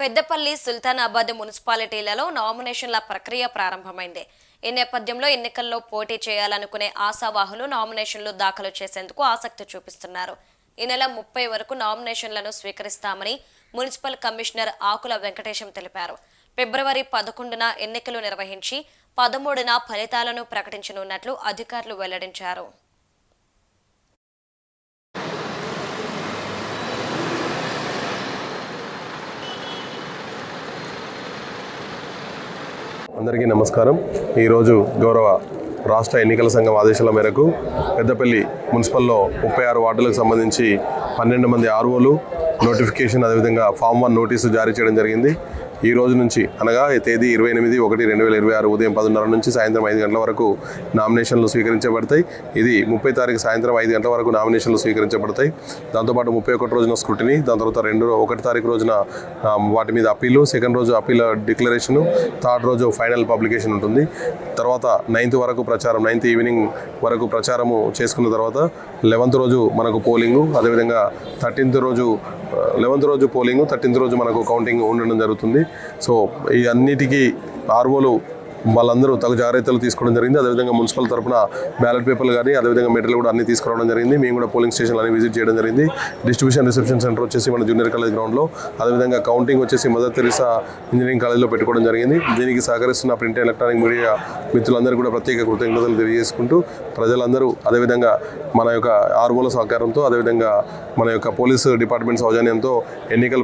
పెద్దపల్లి సుల్తానాబాద్ మున్సిపాలిటీలలో నామినేషన్ల ప్రక్రియ ప్రారంభమైంది. ఈ నేపథ్యంలో ఎన్నికల్లో పోటీ చేయాలనుకునే ఆశావాహులు నామినేషన్లు దాఖలు చేసేందుకు ఆసక్తి చూపిస్తున్నారు. ఈ నెల ముప్పై వరకు నామినేషన్లను స్వీకరిస్తామని మున్సిపల్ కమిషనర్ ఆకుల వెంకటేశం తెలిపారు. ఫిబ్రవరి పదకొండున ఎన్నికలు నిర్వహించి పదమూడున ఫలితాలను ప్రకటించనున్నట్లు అధికారులు వెల్లడించారు. అందరికీ నమస్కారం. ఈరోజు గౌరవ రాష్ట్ర ఎన్నికల సంఘం ఆదేశాల మేరకు పెద్దపల్లి మున్సిపల్లో ముప్పై ఆరు వార్డులకు సంబంధించి పన్నెండు మంది ఆర్ఓలు నోటిఫికేషన్ అదేవిధంగా ఫామ్ వన్ నోటీసు జారీ చేయడం జరిగింది. ఈ రోజు నుంచి అనగా తేదీ ఇరవై ఎనిమిది ఒకటి రెండు వేల ఇరవై ఆరు ఉదయం పదిన్నర నుంచి సాయంత్రం ఐదు గంటల వరకు నామినేషన్లు స్వీకరించబడతాయి. ఇది ముప్పై తారీఖు సాయంత్రం ఐదు గంటల వరకు నామినేషన్లు స్వీకరించబడతాయి. దాంతోపాటు ముప్పై ఒకటి రోజున స్క్రూటినీ దాని తర్వాత రెండు ఒకటి తారీఖు రోజున వాటి మీద అప్పీలు సెకండ్ రోజు అప్పీల డిక్లరేషను థర్డ్ రోజు ఫైనల్ పబ్లికేషన్ ఉంటుంది. తర్వాత నైన్త్ వరకు ప్రచారం నైన్త్ ఈవినింగ్ వరకు ప్రచారము చేసుకున్న తర్వాత లెవెంత్ రోజు మనకు పోలింగు అదేవిధంగా థర్టీన్త్ రోజు లెవెంత్ రోజు పోలింగ్ థర్టీన్త్ రోజు మనకు కౌంటింగ్ ఉండడం జరుగుతుంది. సో ఈ అన్నిటికీ ఆర్వోలు వాళ్ళందరూ తగు జాగ్రత్తలు తీసుకోవడం జరిగింది. అదేవిధంగా మున్సిపల్ తరపున బ్యాలెట్ పేపర్లు కానీ అదేవిధంగా మెటీరియల్ కూడా అన్ని తీసుకురావడం జరిగింది. మేము కూడా పోలింగ్ స్టేషన్లు అన్ని విజిట్ చేయడం జరిగింది. డిస్ట్రిబ్యూషన్ రిసెప్షన్ సెంటర్ వచ్చేసి మన జూనియర్ కాలేజ్ గ్రౌండ్లో. అదేవిధంగా కౌంటింగ్ వచ్చేసి మదర్ తెరిసా ఇంజనీరింగ్ కాలేజ్లో పెట్టుకోవడం జరిగింది. దీనికి సహకరిస్తున్న ప్రింట్ ఎలక్ట్రానిక్ మీడియా మిత్రులందరూ కూడా ప్రత్యేక కృతజ్ఞతలు తెలియజేసుకుంటూ ప్రజలందరూ అదేవిధంగా మన యొక్క ఆర్వోల సహకారంతో అదేవిధంగా మన యొక్క పోలీసు డిపార్ట్మెంట్ సౌజన్యంతో ఎన్నికల